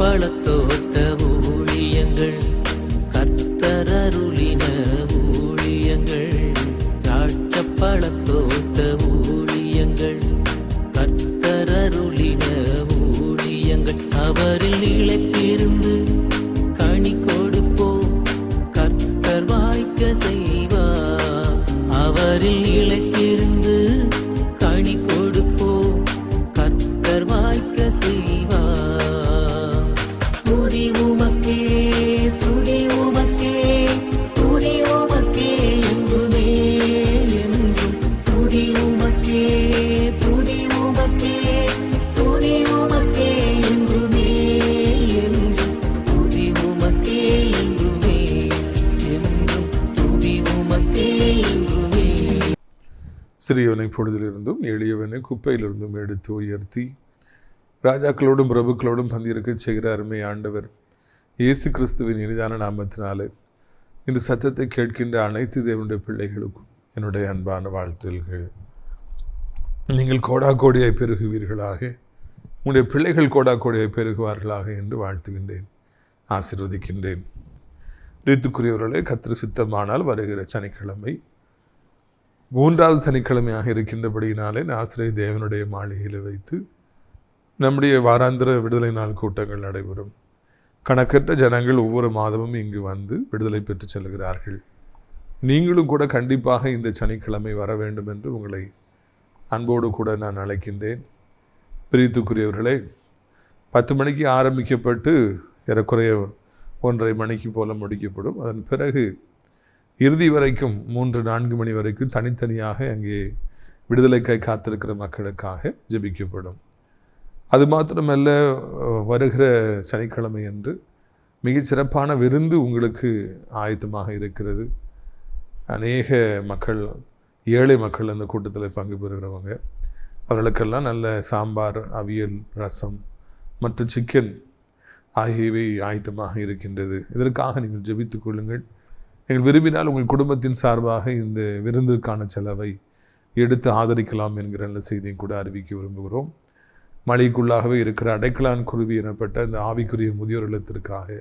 பழத்தோட்ட பொழுதிலிருந்தும் எளியவனை குப்பையிலிருந்தும் எடுத்து உயர்த்தி ராஜாக்களோடும் பிரபுக்களோடும் பந்திருக்கச் செய்கிற அருமை ஆண்டவர் இயேசு கிறிஸ்துவின் இனிதான நாமத்தினாலே இந்த சத்தத்தை கேட்கின்ற அனைத்து தேவனுடைய பிள்ளைகளுக்கும் என்னுடைய அன்பான வாழ்த்துல்கள் நீங்கள் கோடா கோடியாய் பெருகுவீர்களாக உங்களுடைய பிள்ளைகள் கோடா கோடியாய் பெருகுவார்களாக என்று வாழ்த்துகின்றேன் ஆசிர்வதிக்கின்றேன். ரித்துக்குரியவர்களே கத்திர சித்தமானால் வருகிற சனிக்கிழமை மூன்றாவது சனிக்கிழமையாக இருக்கின்றபடியினாலே ஆசிரியர் தேவனுடைய மாளிகையில் வைத்து நம்முடைய வாராந்திர விடுதலை நாள் கூட்டங்கள் நடைபெறும். கணக்கற்ற ஜனங்கள் ஒவ்வொரு மாதமும் இங்கு வந்து விடுதலை பெற்று செல்கிறார்கள். நீங்களும் கூட கண்டிப்பாக இந்த சனிக்கிழமை வர வேண்டும் என்று உங்களை அன்போடு கூட நான் அழைக்கின்றேன். பிரித்துக்குரியவர்களே பத்து மணிக்கு ஆரம்பிக்கப்பட்டு ஏறக்குறைய ஒன்றரை மணிக்கு போல முடிக்கப்படும். அதன் பிறகு இறுதி வரைக்கும் மூன்று நான்கு மணி வரைக்கும் தனித்தனியாக அங்கே விடுதலைக்காய் காத்திருக்கிற மக்களுக்காக ஜெபிக்கப்படும். அது மாத்திரமல்ல வருகிற சனிக்கிழமை அன்று மிகச் சிறப்பான விருந்து உங்களுக்கு ஆயத்தமாக இருக்கிறது. அநேக மக்கள் ஏழை மக்கள் அந்த கூட்டத்தில் பங்கு பெறுகிறவங்க. அவர்களுக்கெல்லாம் நல்ல சாம்பார் அவியல் ரசம் மற்றும் சிக்கன் ஆகியவை ஆயத்தமாக இருக்கின்றது. இதற்காக நீங்கள் ஜெபித்துக் கொள்ளுங்கள். நீங்கள் விரும்பினால் உங்கள் குடும்பத்தின் சார்பாக இந்த விருந்திற்கான செலவை எடுத்து ஆதரிக்கலாம் என்கிற நல்ல செய்தியும் கூட அறிவிக்க விரும்புகிறோம். மழைக்குள்ளாகவே இருக்கிற அடைக்கலான் குருவி எனப்பட்ட இந்த ஆவிக்குரிய முதியோர் இல்லத்திற்காக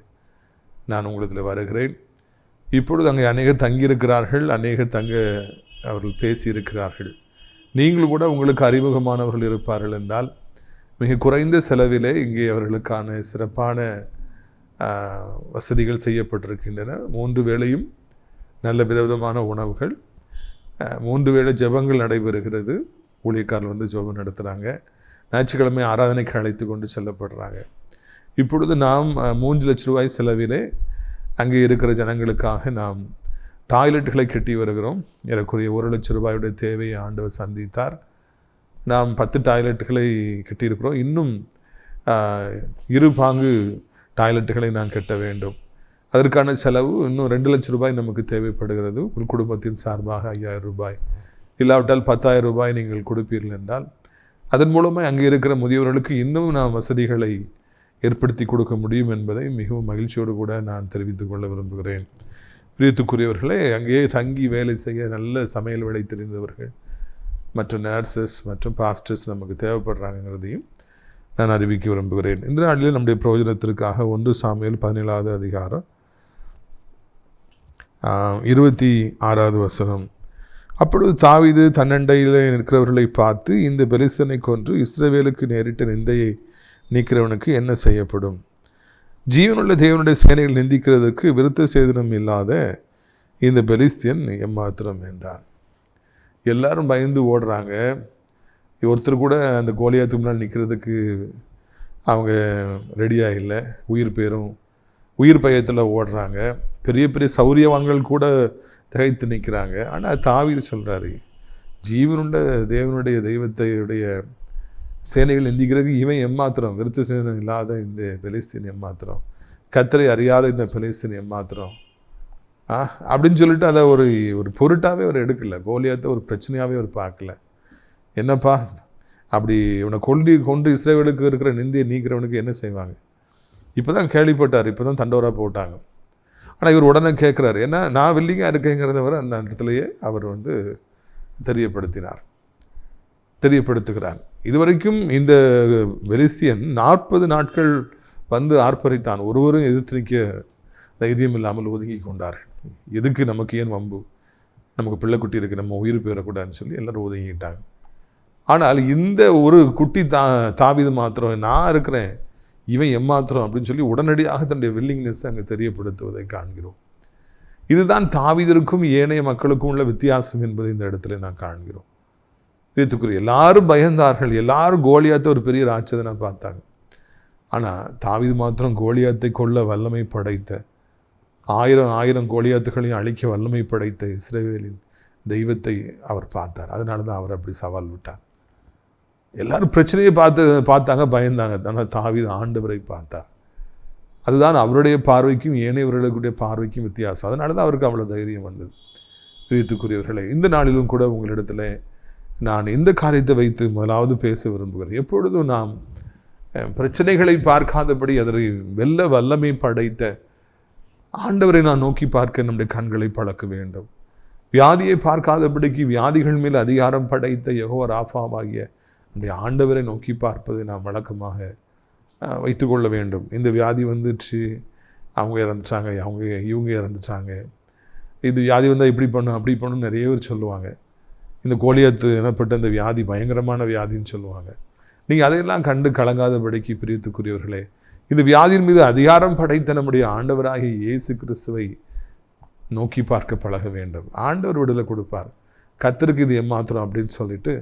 நான் உங்களிடத்தில் வருகிறேன். இப்பொழுது அங்கே அநேகர் தங்கியிருக்கிறார்கள் அநேகர் தங்க அவர்கள் பேசியிருக்கிறார்கள். நீங்களும் கூட உங்களுக்கு அறிமுகமானவர்கள் இருப்பார்கள் என்றால் மிக குறைந்த செலவிலே இங்கே அவர்களுக்கான சிறப்பான வசதிகள் செய்யப்பட்டிருக்கின்றன. மூன்று வேளையும் நல்ல விதவிதமான உணவுகள். மூன்று வேளை ஜெபங்கள் நடைபெறுகிறது. ஊழியக்காரர் வந்து ஜெபம் நடத்துகிறாங்க ஞாயிற்றுக்கிழமை ஆராதனைக்கு அழைத்து கொண்டு செல்லப்படுறாங்க. இப்பொழுது நாம் மூன்று லட்ச ரூபாய் செலவிலே அங்கே இருக்கிற ஜனங்களுக்காக நாம் டாய்லெட்டுகளை கட்டி வருகிறோம். ஏறக்குறைய ஒரு லட்ச ரூபாயுடைய தேவையை ஆண்டவர் சந்தித்தார். நாம் பத்து டாய்லெட்டுகளை கட்டியிருக்கிறோம். இன்னும் இரு பாங்கு டாய்லெட்டுகளை நாம் கட்ட வேண்டும். அதற்கான செலவு இன்னும் ரெண்டு லட்ச ரூபாய் நமக்கு தேவைப்படுகிறது. உங்கள் குடும்பத்தின் சார்பாக ஐயாயிரம் ரூபாய். இல்லாவிட்டால் பத்தாயிரம் ரூபாய் நீங்கள் கொடுப்பீர்கள் என்றால் அதன் மூலமாக அங்கே இருக்கிற முதியவர்களுக்கு இன்னும் நாம் வசதிகளை ஏற்படுத்தி கொடுக்க முடியும் என்பதை மிகவும் மகிழ்ச்சியோடு கூட நான் தெரிவித்துக் கொள்ள விரும்புகிறேன். பிரியத்துக்குரியவர்களே அங்கேயே தங்கி வேலை செய்ய நல்ல சமையல் வேலை தெரிந்தவர்கள் மற்ற நர்சஸ் மற்றும் பாஸ்டர்ஸ் நமக்கு தேவைப்படுறாங்கிறதையும் நான் அறிவிக்க விரும்புகிறேன். இந்த நாளில் நம்முடைய பிரயோஜனத்திற்காக ஒன்று சாமியல் பதினேழாவது அதிகாரம் இருபத்தி ஆறாவது வசனம். அப்பொழுது தாவிது தன்னண்டையில் நிற்கிறவர்களை பார்த்து இந்த பெலிஸ்தனை கொன்று இஸ்ரவேலுக்கு நேரிட்ட நிந்தையை நீக்கிறவனுக்கு என்ன செய்யப்படும்? ஜீவனுள்ள தேவனுடைய சேனைகள் நிந்திக்கிறதற்கு விருத்த சேதனம் இல்லாத இந்த பெலிஸ்தியன் எம்மாத்திரம் என்றான். எல்லாரும் பயந்து ஓடுறாங்க. ஒருத்தர் கூட அந்த கோலியாத்துக்கு முன்னால் நிற்கிறதுக்கு அவங்க ரெடியாக இல்லை. உயிர் பேரும் உயிர் பயத்தில் ஓடுறாங்க. பெரிய பெரிய சௌரியவான்கள் கூட திகைத்து நிற்கிறாங்க. ஆனால் தாவீது சொல்கிறாரு ஜீவனுண்ட தேவனுடைய தெய்வத்தையுடைய சேனைகள் எந்திக்கிறது இவன் எம்மாத்திரம் விருத்த சேனை இல்லாத இந்த பெலிஸ்தீன் எம்மாத்திரம் கத்தரை அறியாத இந்த பெலிஸ்தீன் எம்மாத்திரம். ஆ அப்படின்னு சொல்லிட்டு அதை ஒரு ஒரு பொருட்டாகவே அவர் எடுக்கல கோலியாத்தை ஒரு பிரச்சனையாகவே அவர் பார்க்கல. என்னப்பா அப்படி இவனை கொண்டு கொண்டு இஸ்ரேவேலுக்கு இருக்கிற நிந்தியை நீக்கிறவனுக்கு என்ன செய்வாங்க? இப்போ தான் கேள்விப்பட்டார் இப்போ தான் தண்டோராக போட்டாங்க. ஆனால் இவர் உடனே கேட்குறாரு ஏன்னா நான் வில்லிங்காக இருக்கேங்கிறதவரை அந்த இடத்துலையே அவர் வந்து தெரியப்படுத்தினார். தெரியப்படுத்துகிறார். இதுவரைக்கும் இந்த வெலிஸ்தியன் நாற்பது நாட்கள் வந்து ஆர்ப்பரித்தான். ஒருவரும் எதிர்த்து நிற்க தைரியம் இல்லாமல் ஒதுங்கி கொண்டார்கள் எதுக்கு நமக்கு ஏன் வம்பு? நமக்கு பிள்ளைக்குட்டி இருக்குது நம்ம உயிர் போயிடக்கூடாதுன்னு சொல்லி எல்லோரும் ஒதுங்கிட்டாங்க. ஆனால் இந்த ஒரு குட்டி தா தாவிது மாத்திரம் நான் இருக்கிறேன் இவன் எம்மாத்திரம் அப்படின்னு சொல்லி உடனடியாக தன்னுடைய வில்லிங்னஸ் அங்கே தெரியப்படுத்துவதை காண்கிறோம். இதுதான் தாவிதருக்கும் ஏனைய மக்களுக்கும் உள்ள வித்தியாசம் என்பதை இந்த இடத்துல நான் காண்கிறோம். இதுக்குரிய எல்லாரும் பயந்தார்கள். எல்லாரும் கோலியாத்தை ஒரு பெரிய ராட்சதனை பார்த்தாங்க. ஆனால் தாவிது மாத்திரம் கோலியாத்தை கொள்ள வல்லமை படைத்த ஆயிரம் ஆயிரம் கோலியாத்துகளையும் அழிக்க வல்லமை படைத்த இஸ்ரேவேலின் தெய்வத்தை அவர் பார்த்தார். அதனால தான் அவர் அப்படி சவால் விட்டார். எல்லாரும் பிரச்சனையை பார்த்து பார்த்தாங்க பயந்தாங்க. ஆனால் தாவிது ஆண்டவரை பார்த்தார். அதுதான் அவருடைய பார்வைக்கும் ஏனையவர்களுடைய பார்வைக்கும் வித்தியாசம். அதனால தான் அவருக்கு அவ்வளோ தைரியம் வந்தது. பிரியத்துக்குரியவர்களே இந்த நாளிலும் கூட உங்களிடத்தில் நான் இந்த காரியத்தை வைத்து முதலாவது பேச விரும்புகிறேன். எப்பொழுதும் நாம் பிரச்சனைகளை பார்க்காதபடி அதனை வெல்ல வல்லமை படைத்த ஆண்டவரை நான் நோக்கி பார்க்க நம்முடைய கண்களை பழக்க வேண்டும். வியாதியை பார்க்காதபடிக்கு வியாதிகள் மேல் அதிகாரம் படைத்த யகோ ராஃபாவாகிய நம்முடைய ஆண்டவரை நோக்கி பார்ப்பதை நாம் வழக்கமாக வைத்துக்கொள்ள வேண்டும். இந்த வியாதி வந்துச்சு அவங்க இறந்துட்டாங்க அவங்க இவங்க இறந்துட்டாங்க. இது வியாதி வந்தால் இப்படி பண்ணும் அப்படி பண்ணும் நிறைய பேர் சொல்லுவாங்க. இந்த கோலியத்து எனப்பட்ட இந்த வியாதி பயங்கரமான வியாதின்னு சொல்லுவாங்க. நீங்கள் அதையெல்லாம் கண்டு கலங்காதபடிக்கு பிரியத்துக்குரியவர்களே இந்த வியாதியின் மீது அதிகாரம் படைத்த நம்முடைய ஆண்டவராகிய இயேசு கிறிஸ்துவை நோக்கி பார்க்க பழக வேண்டும். ஆண்டவர் விடுதலை கொடுப்பார். கத்திருக்கு இது எம்மாத்திரம் அப்படின்னு சொல்லிட்டு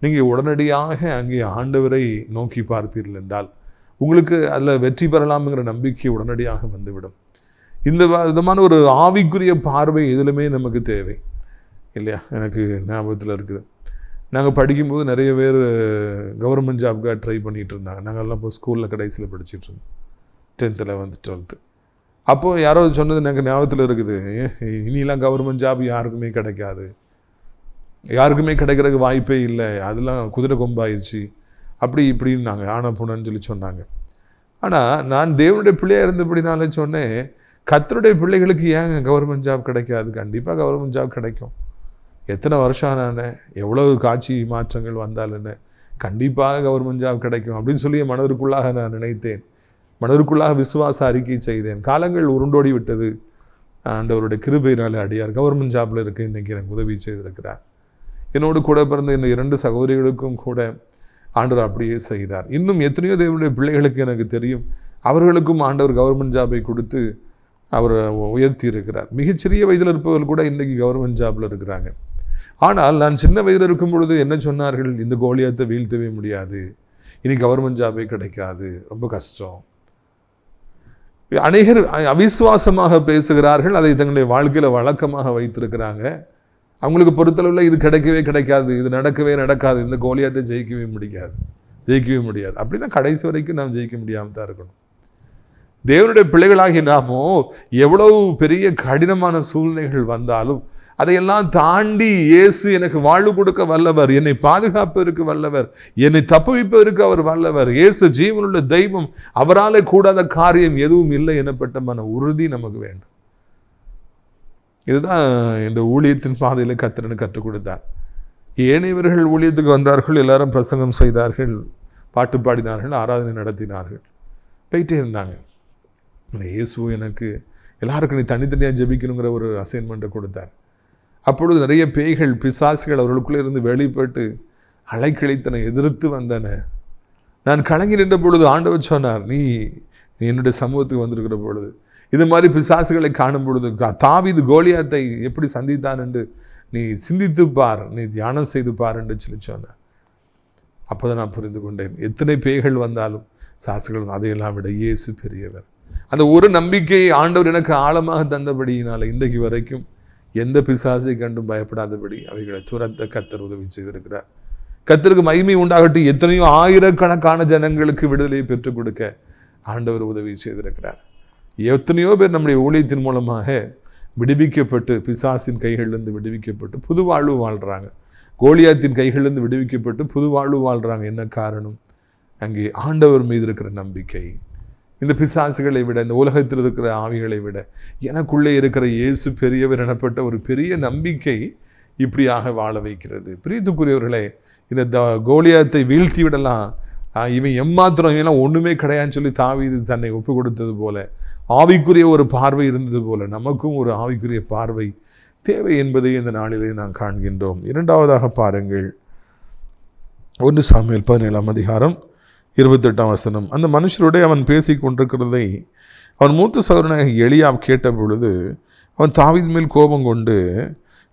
நீங்கள் உடனடியாக அங்கே ஆண்டவரை நோக்கி பார்ப்பீர்கள் என்றால் உங்களுக்கு அதில் வெற்றி பெறலாம்ங்கிற நம்பிக்கை உடனடியாக வந்துவிடும். இந்த விதமான ஒரு ஆவிக்குரிய பார்வை எதிலுமே நமக்கு தேவை. இல்லையா? எனக்கு ஞாபகத்தில் இருக்குது. நாங்கள் படிக்கும்போது நிறைய பேர் கவர்மெண்ட் ஜாப்க்காக ட்ரை பண்ணிகிட்டு இருந்தாங்க. நாங்கள்லாம் இப்போ ஸ்கூலில் கடைசியில் படிச்சுட்டு இருந்தோம். டென்த்தில் வந்து டுவெல்த்து அப்போது யாரோ சொன்னது எனக்கு ஞாபகத்தில் இருக்குது. "ஏ, இனிலாம் கவர்மெண்ட் ஜாப் யாருக்குமே கிடைக்காது. யாருக்குமே கிடைக்கிறதுக்கு வாய்ப்பே இல்லை. அதெல்லாம் குதிரை கொம்பாயிருச்சு. அப்படி இப்படின்னு நாங்கள் ஆன பூனன்னு சொல்லி சொன்னாங்க. ஆனால் நான் தேவனுடைய பிள்ளையாக இருந்தபடினாலே சொன்னேன் கத்தருடைய பிள்ளைகளுக்கு ஏங்க கவர்மெண்ட் ஜாப் கிடைக்காது? கண்டிப்பாக கவர்மெண்ட் ஜாப் கிடைக்கும். எத்தனை வருஷம் நான் எவ்வளவு காட்சி மாற்றங்கள் வந்தால் கண்டிப்பாக கவர்மெண்ட் ஜாப் கிடைக்கும் அப்படின்னு சொல்லி மனதிற்குள்ளாக நான் நினைத்தேன். மனதிற்குள்ளாக விசுவாச அறிக்கை செய்தேன். காலங்கள் உருண்டோடி விட்டது ஆண்டவருடைய கிருபையினால் அடியார் கவர்மெண்ட் ஜாப்பில் இருக்கு இன்றைக்கி எனக்கு உதவி செய்திருக்கிறார். என்னோடு கூட பிறந்த இந்த இரண்டு சகோதரிகளுக்கும் கூட ஆண்டவர் அப்படியே செய்தார். இன்னும் எத்தனையோ தேவனுடைய பிள்ளைகளுக்கு எனக்கு தெரியும். அவர்களுக்கும் ஆண்டவர் கவர்மெண்ட் ஜாபை கொடுத்து அவர் உயர்த்தி இருக்கிறார் மிகச்சிறிய வயதில் இருப்பவர்கள் கூட இன்றைக்கி கவர்மெண்ட் ஜாபில் இருக்கிறாங்க. ஆனால் நான் சின்ன வயதில் இருக்கும் பொழுது என்ன சொன்னார்கள்? இந்த கோலியத்தை வீழ்த்தவே முடியாது. இனி கவர்மெண்ட் ஜாபே கிடைக்காது. ரொம்ப கஷ்டம். அநேகர் அவிசுவாசமாக பேசுகிறார்கள். அதை தங்களுடைய வாழ்க்கையில் வழக்கமாக வைத்திருக்கிறாங்க. அவங்களுக்கு பொறுத்தளவில் இது கிடைக்கவே கிடைக்காது இது நடக்கவே நடக்காது இந்த கோலியாத்தை ஜெயிக்கவே முடியாது ஜெயிக்கவே முடியாது. அப்படின்னா கடைசி வரைக்கும் நாம் ஜெயிக்க முடியாமல் தான் இருக்கணும். தேவனுடைய பிள்ளைகளாகி நாமோ எவ்வளவு பெரிய கடினமான சூழ்நிலைகள் வந்தாலும் அதையெல்லாம் தாண்டி இயேசு எனக்கு வாழ்வு கொடுக்க வல்லவர் என்னை பாதுகாப்பதற்கு வல்லவர் என்னை தப்புவிப்பதற்கு அவர் வல்லவர் இயேசு ஜீவனுள்ள தெய்வம் அவராலே கூடாத காரியம் எதுவும் இல்லை எனப்பட்ட மன உறுதி நமக்கு வேண்டும். இதுதான் இந்த ஊழியத்தின் பாதையில் கத்திரன்னு கற்றுக் கொடுத்தார். ஏனையவர்கள் ஊழியத்துக்கு வந்தார்கள் எல்லாரும் பிரசங்கம் செய்தார்கள் பாட்டு பாடினார்கள் ஆராதனை நடத்தினார்கள். போயிட்டே இருந்தாங்க. இந்த இயேசு எனக்கு எல்லாருக்கும் நீ தனித்தனியாக ஜெபிக்கணுங்கிற ஒரு அசைன்மெண்ட்டை கொடுத்தார். அப்பொழுது நிறைய பேய்கள் பிசாசுகள் அவர்களுக்குள்ளே இருந்து வெளிப்பட்டு அலைக்கிழைத்தன எதிர்த்து வந்தன. நான் கலங்கி நின்ற பொழுது ஆண்டவர் சொன்னார் நீ நீ என்னுடைய சமூகத்துக்கு வந்திருக்கிற பொழுது இது மாதிரி பிசாசுகளை காணும் பொழுது தாவிது கோலியாத்தை எப்படி சந்தித்தான் என்று நீ சிந்தித்து பார் நீ தியானம் செய்து பார் என்று சொல்லி சொன்னேன் அப்போ நான் புரிந்து கொண்டேன். எத்தனை பேய்கள் வந்தாலும் சாசுகள் அதையெல்லாம் விட இயேசு பெரியவர். அந்த ஒரு நம்பிக்கையை ஆண்டவர் எனக்கு ஆழமாக தந்தபடியினால் இன்றைக்கு வரைக்கும் எந்த பிசாசை கண்டும் பயப்படாதபடி அவைகளை துரத்த கத்தர் உதவி செய்திருக்கிறார். கத்தருக்கு மகிமை உண்டாகட்டும். எத்தனையோ ஆயிரக்கணக்கான ஜனங்களுக்கு விடுதலையை பெற்றுக் கொடுக்க ஆண்டவர் உதவி செய்திருக்கிறார். எத்தனையோ பேர் நம்முடைய ஊழியத்தின் மூலமாக விடுவிக்கப்பட்டு பிசாசின் கைகளிலிருந்து விடுவிக்கப்பட்டு புது வாழ்வு வாழ்கிறாங்க கோலியாத்தின் கைகளிலிருந்து விடுவிக்கப்பட்டு புது வாழ்வு வாழ்கிறாங்க என்ன காரணம்? அங்கே ஆண்டவர் மீது இருக்கிற நம்பிக்கை. இந்த பிசாசுகளை விட இந்த உலகத்தில் இருக்கிற ஆவிகளை விட எனக்குள்ளே இருக்கிற இயேசு பெரியவர் எனப்பட்ட ஒரு பெரிய நம்பிக்கை இப்படியாக வாழ வைக்கிறது. பிரீத்துக்குரியவர்களே இந்த த கோலியாத்தை வீழ்த்தி விடலாம். இவன் எம்மாத்திரம் இவெல்லாம் ஒன்றுமே கிடையாதுன்னு சொல்லி தாவீது தன்னை ஒப்பு கொடுத்தது போல ஆவிக்குரிய ஒரு பார்வை இருந்தது போல நமக்கும் ஒரு ஆவிக்குரிய பார்வை தேவை என்பதை இந்த நாளிலே நாம் காண்கின்றோம். இரண்டாவதாக பாருங்கள். ஒன்று சாமியல் பதினேழாம் அதிகாரம் இருபத்தெட்டாம் வசனம். அந்த மனுஷருடைய அவன் பேசி கொண்டிருக்கிறதை அவன் மூத்த சகோதரனாக எளியா கேட்ட பொழுது அவன் தாவீது மேல் கோபம் கொண்டு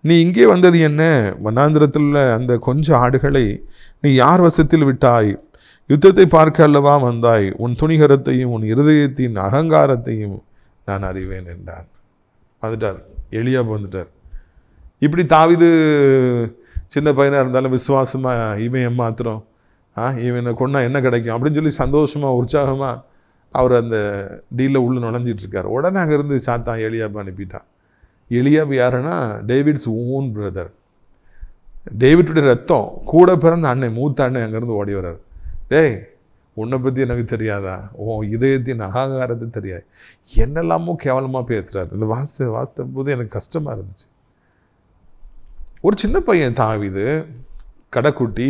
நீ இங்கே வந்தது என்ன? வனாந்திரத்தில் உள்ள அந்த கொஞ்ச ஆடுகளை நீ யார் வசத்தில் விட்டாய்? யுத்தத்தை பார்க்க அல்லவா வந்தாய்? உன் துணிகரத்தையும் உன் இருதயத்தின் அகங்காரத்தையும் நான் அறிவேன் என்றான். வந்துட்டார் எளியா வந்துட்டார் இப்படி தாவிது சின்ன பையனாக இருந்தாலும் விசுவாசமாக இவன் ஏமாத்திரம் ஆ இவனை கொண்டா என்ன கிடைக்கும் அப்படின்னு சொல்லி சந்தோஷமாக உற்சாகமாக அவர் அந்த டீலில் உள்ளே நுழைஞ்சிட்ருக்கார் உடனே அங்கேருந்து சாத்தான் எலியாப் அனுப்பிட்டான். எலியாப் யாருன்னா? David's own brother. டேவிட்டுடைய ரத்தம் கூட பிறந்த அண்ணன் மூத்த அண்ணன் அங்கேருந்து ஓடி வர்றார். டேய் உன்னை பற்றி எனக்கு தெரியாதா? உன் இதயத்தின் அகங்காரத்தை தெரியாது. என்னெல்லாமோ கேவலமாக பேசுகிறார் இந்த வாச வாசித்த போது எனக்கு கஷ்டமாக இருந்துச்சு. ஒரு சின்ன பையன் தாவிது கடைக்குட்டி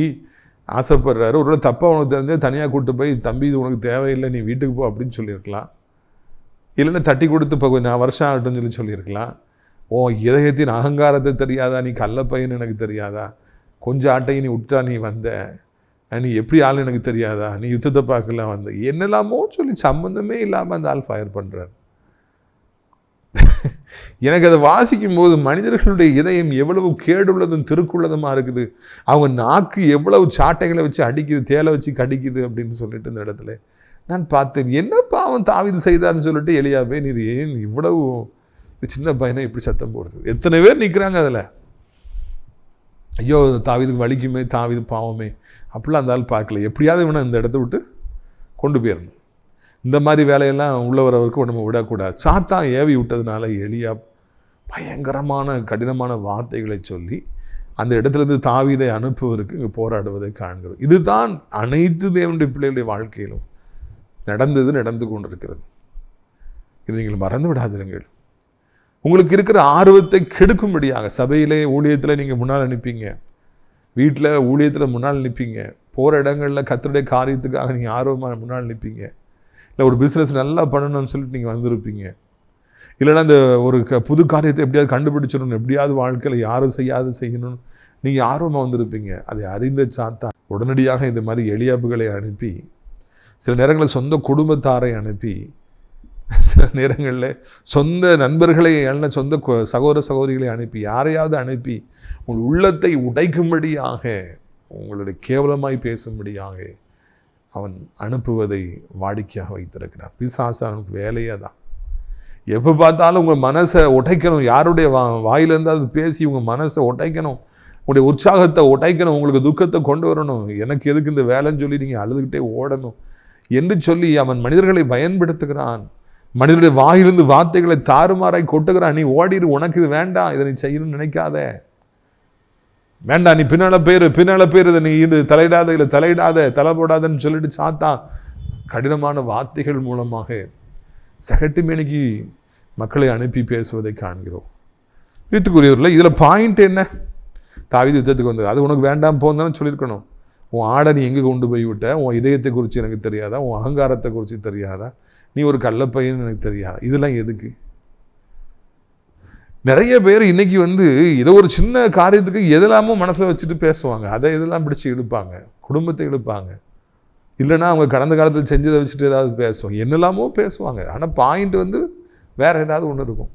ஆசைப்படுறாரு. ஒரு தப்பாக உனக்கு தெரிஞ்சால் தனியாக கூட்டு போய் தம்பி இது உனக்கு தேவையில்லை நீ வீட்டுக்கு போ அப்படின்னு சொல்லியிருக்கலாம். இல்லைன்னா தட்டி கொடுத்து இப்போ கொஞ்சம் வருஷம் ஆகட்டும்னு சொல்லி சொல்லியிருக்கலாம். ஓ இதயத்தின் அகங்காரத்தை தெரியாதா? நீ கள்ள பையன் எனக்கு தெரியாதா? கொஞ்சம் ஆட்டையும் நீ விட்டா நீ வந்த. நீ எப்படி ஆள் எனக்கு தெரியாதா? நீ யுத்தத்தை பார்க்கலாம் வந்த. என்னெல்லாமோ சொல்லி சம்மந்தமே இல்லாமல் அந்த ஆள் ஃபயர் பண்ணுறார் எனக்கு அதை வாசிக்கும் போது மனிதர்களுடைய இதயம் எவ்வளவு கேடுள்ளதும் திருக்குள்ளதுமாக இருக்குது. அவங்க நாக்கு எவ்வளவு சாட்டைகளை வச்சு அடிக்குது தேலை வச்சு கடிக்குது அப்படின்னு சொல்லிட்டு இந்த இடத்துல நான் பார்த்தேன். என்ன பாவம் தாவிது செய்தார்னு சொல்லிட்டு எளியாவே நீ ஏன் இவ்வளவு சின்ன பையனை இப்படி சத்தம் போடுறது எத்தனை பேர் நிற்கிறாங்க அதில்? ஐயோ தாவிதுக்கு வலிக்குமே தாவிது பாவமே. அப்படிலாம் அந்த ஆள் பார்க்கல. எப்படியாவது இவனை இந்த இடத்த விட்டு கொண்டு போயிடணும் இந்த மாதிரி வேலையெல்லாம் உள்ள வரவருக்கு நம்ம விடக்கூடாது. சாத்தான் ஏவி விட்டதுனால எளியா பயங்கரமான கடினமான வார்த்தைகளை சொல்லி அந்த இடத்துலேருந்து தாவீதை அனுப்புவதற்கு இங்கே போராடுவதை காண்கிறோம். இதுதான் அனைத்து தேவனுடைய பிள்ளைகளுடைய வாழ்க்கையிலும் நடந்தது நடந்து கொண்டிருக்கிறது. இது நீங்கள் மறந்து விடாதிருங்கள். உங்களுக்கு இருக்கிற ஆர்வத்தை கெடுக்கும்படியாக சபையிலே ஊழியத்தில் நீங்கள் முன்னால் அனுப்பிங்க. வீட்டில் ஊழியத்தில் முன்னால் நிற்பீங்க போகிற இடங்களில் கத்தருடைய காரியத்துக்காக நீங்கள் ஆர்வமாக முன்னால் நிற்பீங்க இல்லை ஒரு பிஸ்னஸ் நல்லா பண்ணணும்னு சொல்லிட்டு நீங்கள் வந்திருப்பீங்க. இல்லைன்னா அந்த ஒரு க புது காரியத்தை எப்படியாவது கண்டுபிடிச்சிடணும். எப்படியாவது வாழ்க்கையில் யாரும் செய்யாது செய்யணும்னு நீங்கள் ஆர்வமாக வந்திருப்பீங்க. அதை அறிந்த சாத்தா உடனடியாக இந்த மாதிரி எளியாப்புகளை அனுப்பி சில நேரங்களில் சொந்த குடும்பத்தாரை அனுப்பி சில நேரங்களில் சொந்த நண்பர்களை அல்ல சொந்த சகோதர சகோதரிகளை அனுப்பி யாரையாவது அனுப்பி உங்கள் உள்ளத்தை உடைக்கும்படியாக உங்களுடைய கேவலமாய் பேசும்படியாக அவன் அனுப்புவதை வாடிக்கையாக வைத்திருக்கிறான் பிசாசு அவனுக்கு வேலையே தான் எப்போ பார்த்தாலும் உங்கள் மனசை உடைக்கணும். யாருடைய வா வாயிலேருந்து அது பேசி உங்கள் மனசை உடைக்கணும். உங்களுடைய உற்சாகத்தை உடைக்கணும். உங்களுக்கு துக்கத்தை கொண்டு வரணும். எனக்கு எதுக்கு இந்த வேலைன்னு சொல்லி நீங்கள் அழுதுகிட்டே ஓடணும். என்று சொல்லி அவன் மனிதர்களை பயன்படுத்துகிறான். மனிதனுடைய வாயிலிருந்து வார்த்தைகளை தாறுமாறாய் கொட்டுகிறான் நீ ஓடிடு உனக்கு இது வேண்டாம் இதை நீ செய்யணும்னு நினைக்காத. வேண்டாம் நீ பின்னால பேரு பின்னால பேர் இதை நீ ஈடு தலையிடாத இல்லை தலையிடாத தலை போடாதன்னு சொல்லிட்டு சாத்தா கடினமான வார்த்தைகள் மூலமாக சகட்டு மேனிக்கு மக்களை அனுப்பி பேசுவதை காண்கிறோம். யுத்தக்குரியவரில் இதில் பாயிண்ட் என்ன? தாவித யுத்தத்துக்கு வந்தது. அது உனக்கு வேண்டாம் போந்தானு சொல்லியிருக்கணும். உன் ஆடை நீ எங்கே கொண்டு போய் விட்ட உன் இதயத்தை குறித்து எனக்கு தெரியாதா? உன் அகங்காரத்தை குறித்து தெரியாதா? நீ ஒரு கள்ளப்பையன்னு எனக்கு தெரியாது இதெல்லாம் எதுக்கு? நிறைய பேர் இன்னைக்கு வந்து ஏதோ ஒரு சின்ன காரியத்துக்கு எதெல்லாமோ மனசில் வச்சுட்டு பேசுவாங்க. அதை இதெல்லாம் பிடிச்சி இழுப்பாங்க. குடும்பத்தை இழுப்பாங்க. இல்லைன்னா அவங்க கடந்த காலத்தில் செஞ்சதை வச்சுட்டு ஏதாவது பேசுவாங்க. என்னெல்லாமோ பேசுவாங்க. ஆனால் பாயிண்ட் வந்து வேறு ஏதாவது ஒன்று இருக்கும்.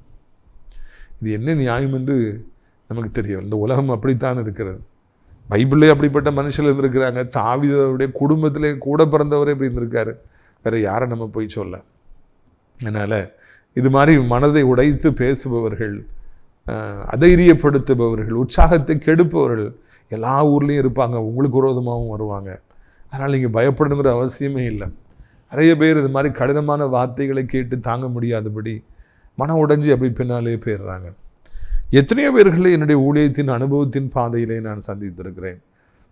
இது என்ன நியாயம் என்று நமக்கு தெரியும் இந்த உலகம் அப்படித்தான் இருக்கிறது. பைபிள்லேயே அப்படிப்பட்ட மனுஷர்கள் இருந்திருக்கிறாங்க. தாவிதருடைய குடும்பத்திலே கூட பிறந்தவரே இப்படி இருந்திருக்காரு. வேறு யாரை நம்ம போய் சொல்ல? அதனால் இது மாதிரி மனதை உடைத்து பேசுபவர்கள் அதைரியப்படுத்துபவர்கள் உற்சாகத்தை கெடுப்பவர்கள் எல்லா ஊர்லேயும் இருப்பாங்க. உங்களுக்கு விரோதமாகவும் வருவாங்க. அதனால் நீங்கள் பயப்படணுங்கிற அவசியமே இல்லை. நிறைய பேர் இது மாதிரி கடினமான வார்த்தைகளை கேட்டு தாங்க முடியாதபடி மனம் உடைஞ்சி அப்படி பின்னாலே போயிடுறாங்க. எத்தனையோ பேர்களை என்னுடைய ஊழியத்தின் அனுபவத்தின் பாதையிலே நான் சந்தித்திருக்கிறேன்.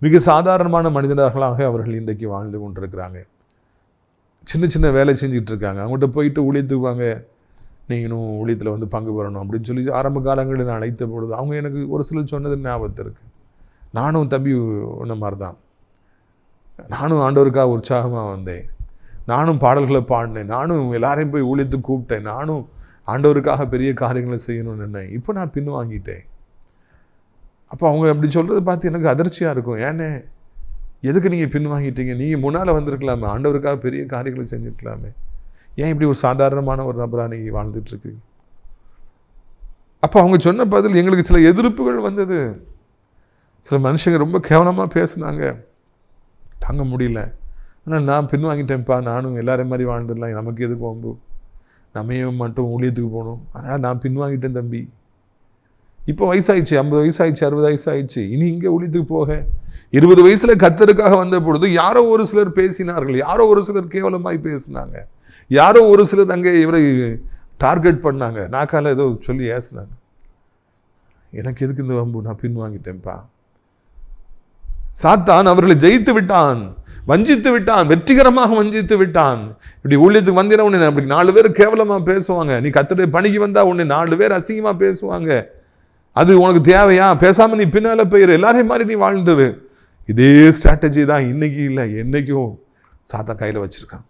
மிக சாதாரணமான மனிதர்களாக அவர்கள் இன்றைக்கு வாழ்ந்து கொண்டிருக்கிறாங்க. சின்ன சின்ன வேலை செஞ்சுட்டு இருக்காங்க அவங்கள்ட்ட போயிட்டு ஊழியத்துக்கு வாங்க நீங்களும் ஊழியத்தில் வந்து பங்கு பெறணும் அப்படின்னு சொல்லி ஆரம்ப காலங்களில் நான் அழைத்த பொழுது அவங்க எனக்கு ஒரு சிலர் சொன்னது ஞாபகத்து இருக்குது நானும் தம்பி ஒன்று மாதிரி தான் நானும் ஆண்டவருக்காக உற்சாகமாக வந்தேன். நானும் பாடல்களை பாடினேன். நானும் எல்லாரையும் போய் ஊழியத்துக்கு கூப்பிட்டேன். நானும் ஆண்டவருக்காக பெரிய காரியங்களை செய்யணும்னு நினைனேன். இப்போ நான் பின் வாங்கிட்டேன் அப்போ அவங்க அப்படி சொல்கிறது பார்த்து எனக்கு அதிர்ச்சியாக இருக்கும். ஏன்னே? எதுக்கு நீங்கள் பின்வாங்கிட்டீங்க நீங்கள் முன்னால் வந்திருக்கலாமே. ஆண்டவருக்காக பெரிய காரியங்களை செஞ்சுருக்கலாமே. ஏன் இப்படி ஒரு சாதாரணமான ஒரு நபராக நீங்கள் வாழ்ந்துட்டுருக்கீங்க? அப்போ அவங்க சொன்ன பதில் எங்களுக்கு சில எதிர்ப்புகள் வந்தது. சில மனுஷங்க ரொம்ப கேவலமாக பேசுனாங்க. தாங்க முடியல. ஆனால் நான் பின்வாங்கிட்டேன்ப்பா நானும் எல்லாரையும் மாதிரி வாழ்ந்துடலாம். நமக்கு எதுக்கு வம்பு? நம்மையும் மட்டும் ஊழியத்துக்கு போகணும். அதனால் நான் பின் வாங்கிட்டேன் தம்பி. இப்போ வயசாயிடுச்சு ஐம்பது வயசாயிடுச்சு அறுபது வயசாயிடுச்சு. இனி இங்கே ஒழித்துக்கு போக. இருபது வயசில் கத்தருக்காக வந்த பொழுது யாரோ ஒரு சிலர் பேசினார்கள். யாரோ ஒரு சிலர் கேவலமாய் பேசினாங்க. யாரோ ஒரு சிலர் அங்கே இவரை டார்கெட் பண்ணாங்க. நாக்கால ஏதோ சொல்லி ஏசினாங்க. எனக்கு எதுக்கு இந்த வம்பு? நான் பின் வாங்கிட்டேன்ப்பா சாத்தான் அவர்களை ஜெயித்து விட்டான். வஞ்சித்து விட்டான். வெற்றிகரமாக வஞ்சித்து விட்டான். இப்படி ஊழியத்துக்கு வந்தேன் உன்னை அப்படி நாலு பேர் கேவலமாக பேசுவாங்க. நீ கத்துடைய பணிக்கு வந்தால் உன்னை நாலு பேர் அசிங்கமாக பேசுவாங்க. அது உனக்கு தேவையா? பேசாமல் நீ பின்னால் போயிரு. எல்லாரையும் மாதிரி நீ வாழ்ந்துரு. இதே ஸ்ட்ராட்டஜி தான் இன்னைக்கு இல்லை என்னைக்கும் சாத்தா கையில் வச்சுருக்கான்.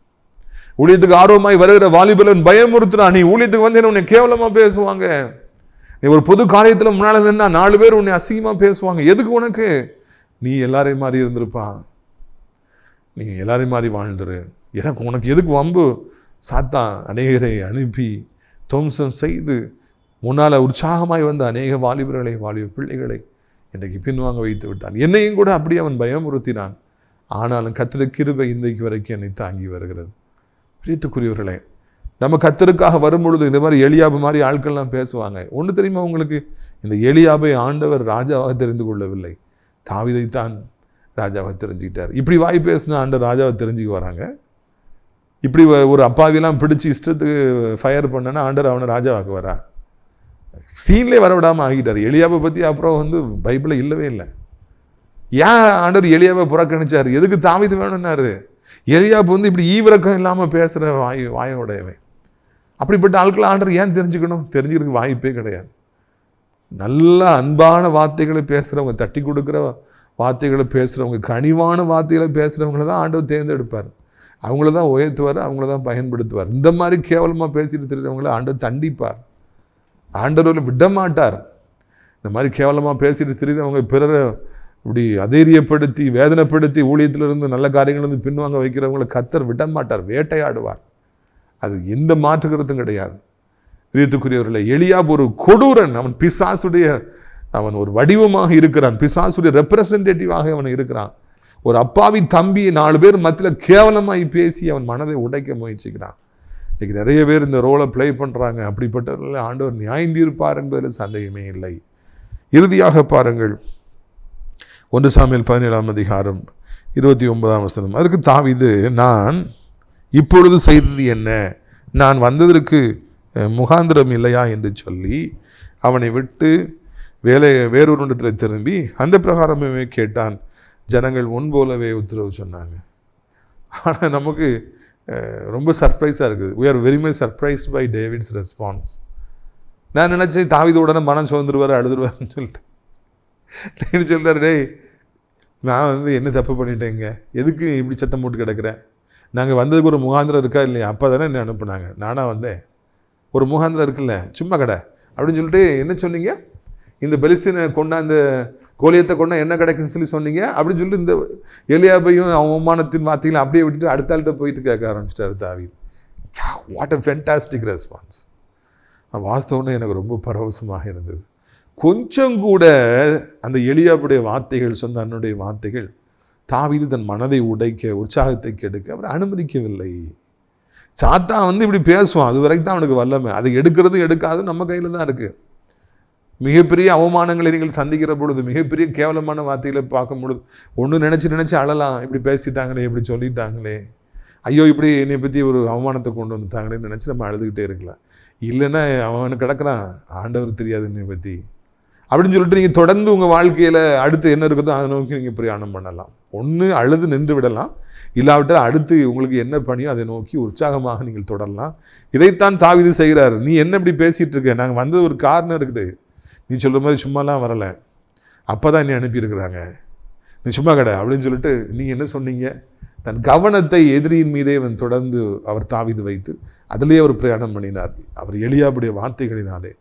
ஊழியத்துக்கு ஆர்வமாய் வருகிற வாலிபலன் பயமுறுத்துறான் நீ ஊழியத்துக்கு வந்தேன்னு உன்னை கேவலமாக பேசுவாங்க? நீ ஒரு பொது காரியத்தில் முன்னால் நின்னா நாலு பேர் உன்னை அசிங்கமாக பேசுவாங்க. எதுக்கு உனக்கு? நீ எல்லாரையும் மாதிரி இருந்திருப்பான் நீ எல்லாரையும் மாதிரி வாழ்ந்துரு. எனக்கு உனக்கு எதுக்கு வம்பு? சாத்தான் அநேகரை அனுப்பி துவம்சம் செய்து முன்னால் உற்சாகமாய் வந்த அநேக வாலிபர்களை வாலிப பிள்ளைகளை இன்றைக்கு பின்வாங்க வைத்து விட்டான். என்னையும் கூட அப்படி அவன் பயமுறுத்தினான். ஆனாலும் கத்திர கிருபை இன்றைக்கு வரைக்கும் என்னை தாங்கி வருகிறது. பிரித்துக்குரியவர்களே நம்ம கத்தருக்காக வரும்பொழுது இந்த மாதிரி எளியாபு மாதிரி ஆட்கள்லாம் பேசுவாங்க. ஒன்று தெரியுமா உங்களுக்கு? இந்த எளியாபை ஆண்டவர் ராஜாவாக தெரிந்து கொள்ளவில்லை. தாவிதைத்தான் ராஜாவை தெரிஞ்சுக்கிட்டார். இப்படி வாய் பேசினா ஆண்டவர் ராஜாவை தெரிஞ்சுக்க வராங்க. இப்படி ஒரு அப்பாவிலாம் பிடிச்சி இஷ்டத்துக்கு ஃபயர் பண்ணனா ஆண்டர் அவனை ராஜாவாக்கு வரா சீன்லேயே வர விடாமல் ஆகிட்டார். எளியாவை பற்றி அப்புறம் வந்து பைபிளில் இல்லவே இல்லை. ஏன் ஆண்டவர் எளியாவை புறக்கணிச்சார்? எதுக்கு தாவிது வேணும்னாரு? எளியாப்பு வந்து இப்படி ஈவிரக்கம் இல்லாமல் பேசுகிற வாய் வாயோடையவன். அப்படிப்பட்ட ஆட்களை ஆண்டவர் ஏன் தெரிஞ்சுக்கணும்? தெரிஞ்சுக்கிறதுக்கு வாய்ப்பே கிடையாது. நல்ல அன்பான வார்த்தைகளை பேசுகிறவங்க தட்டி கொடுக்குற வார்த்தைகளை பேசுகிறவங்க கனிவான வார்த்தைகளை பேசுகிறவங்கள தான் ஆண்டவர் தேர்ந்தெடுப்பார். அவங்கள தான் உயர்த்துவார் அவங்கள தான் பயன்படுத்துவார். இந்த மாதிரி கேவலமாக பேசிட்டு தெரிஞ்சவங்கள ஆண்டவர் தண்டிப்பார். ஆண்டவர் விட மாட்டார் இந்த மாதிரி கேவலமாக பேசிட்டு திரிகிறவங்க பிறரை இப்படி அதைரியப்படுத்தி வேதனைப்படுத்தி ஊழியத்திலிருந்து நல்ல காரியங்கள்லேருந்து பின்வாங்க வைக்கிறவங்களை கத்தர் விட மாட்டார் வேட்டையாடுவார். அது எந்த மாற்று கருத்தும் கிடையாது. பிரியத்துக்குரியவர்களை எளியாப் ஒரு கொடூரன் அவன் பிசாசுடைய அவன் ஒரு வடிவமாக இருக்கிறான் பிசாசுடைய ரெப்ரசன்டேட்டிவாக அவன் இருக்கிறான். ஒரு அப்பாவி தம்பி நாலு பேர் மத்தியில் கேவலமாய் பேசி அவன் மனதை உடைக்க முயற்சிக்கிறான். இன்றைக்கி நிறைய பேர் இந்த ரோலை ப்ளே பண்ணுறாங்க அப்படிப்பட்டவர்கள் ஆண்டவர் நியாயந்தீர்ப்பார் என்பதில் சந்தேகமே இல்லை. இறுதியாக பாருங்கள். ஒன்று சாமியில் பதினேழாம் அதிகாரம் இருபத்தி ஒன்பதாம் வசனம். அதற்கு தாவிது நான் இப்பொழுது செய்தது என்ன? நான் வந்ததற்கு முகாந்திரம் இல்லையா? என்று சொல்லி அவனை விட்டு வேலை வேறொருடத்தில் திரும்பி அந்த பிரகாரமே கேட்டான். ஜனங்கள் முன்போலவே உத்தரவு சொன்னாங்க. ஆனால் நமக்கு ரொம்ப சர்ப்ரைஸாக இருக்குது. We are very much surprised by David's response நான் நினச்சேன் தாவித உடனே மனம் சுதந்துருவார் அழுதுருவாருன்னு சொல்லிட்டு. டேவிட் சொல்கிறார் டேய் நான் வந்து என்ன தப்பு பண்ணிட்டேங்க எதுக்கு இப்படி சத்தம் போட்டு கிடக்கிறேன் நாங்கள் வந்ததுக்கு ஒரு முகாந்திரம் இருக்கா இல்லையா? அப்போ தானே என்ன அனுப்புனாங்க. நானாக வந்தேன். ஒரு முகாந்திரம் இருக்குல்ல சும்மா கடை. அப்படின்னு சொல்லிட்டு என்ன சொன்னீங்க? இந்த பெலிஸ்தீனை கொண்டாந்து கோலியத்தை கொண்டா என்ன கிடைக்குன்னு சொல்லி சொன்னீங்க? அப்படின்னு சொல்லிட்டு இந்த எலியாபையும் அவமானத்தின் வார்த்தைகளும் அப்படியே விட்டுட்டு அடுத்த ஆள்கிட்ட போயிட்டு கேட்க ஆரம்பிச்சிட்டாரு தாவி வாட் அ ஃபென்டாஸ்டிக் ரெஸ்பான்ஸ் வாஸ்தவம்னு எனக்கு ரொம்ப பரவசமாக இருந்தது. கொஞ்சம் கூட அந்த எளியாவுடைய வார்த்தைகள் சொந்த அண்ணனுடைய வார்த்தைகள் தாவிது தன் மனதை உடைக்க உற்சாகத்தை கெடுக்க அவர் அனுமதிக்கவில்லை. சாத்தா வந்து இப்படி பேசுவான். அது வரைக்கும் தான் அவனுக்கு வல்லமை. அதை எடுக்கிறதும் எடுக்காதும் நம்ம கையில் தான் இருக்குது மிகப்பெரிய அவமானங்களை நீங்கள் சந்திக்கிற பொழுது மிகப்பெரிய கேவலமான வார்த்தைகளை பார்க்கும் பொழுது ஒன்று நினச்சி நினச்சி அழலாம். இப்படி பேசிட்டாங்களே இப்படி சொல்லிட்டாங்களே. ஐயோ இப்படி என்னை பற்றி ஒரு அவமானத்தை கொண்டு வந்துட்டாங்களேன்னு நினச்சி நம்ம அழுதுகிட்டே இருக்கலாம். இல்லைன்னா அவன் கிடக்குறான். ஆண்டவர் தெரியாது என்னை பற்றி அப்படின்னு சொல்லிட்டு நீங்கள் தொடர்ந்து உங்கள் வாழ்க்கையில் அடுத்து என்ன இருக்குதோ அதை நோக்கி நீங்கள் பிரயாணம் பண்ணலாம். ஒன்று அழுது நின்று விடலாம். இல்லாவிட்டால் அடுத்து உங்களுக்கு என்ன பணியோ அதை நோக்கி உற்சாகமாக நீங்கள் தொடரலாம். இதைத்தான் தாவிது செய்கிறார். நீ என்ன இப்படி பேசிகிட்டு இருக்க? நாங்கள் வந்தது ஒரு காரணம் இருக்குது. நீ சொல்கிற மாதிரி சும்மாலாம் வரலை. அப்போ தான் என்னை அனுப்பியிருக்கிறாங்க. நீ சும்மா கடை அப்படின்னு சொல்லிட்டு நீங்கள் என்ன சொன்னீங்க? தன் கவனத்தை எதிரியின் மீதே அவன் தொடர்ந்து அவர் தாவிது வைத்து அதிலே அவர் பிரயாணம் பண்ணினார். அவர் எளியாவுடைய வார்த்தைகளினாலே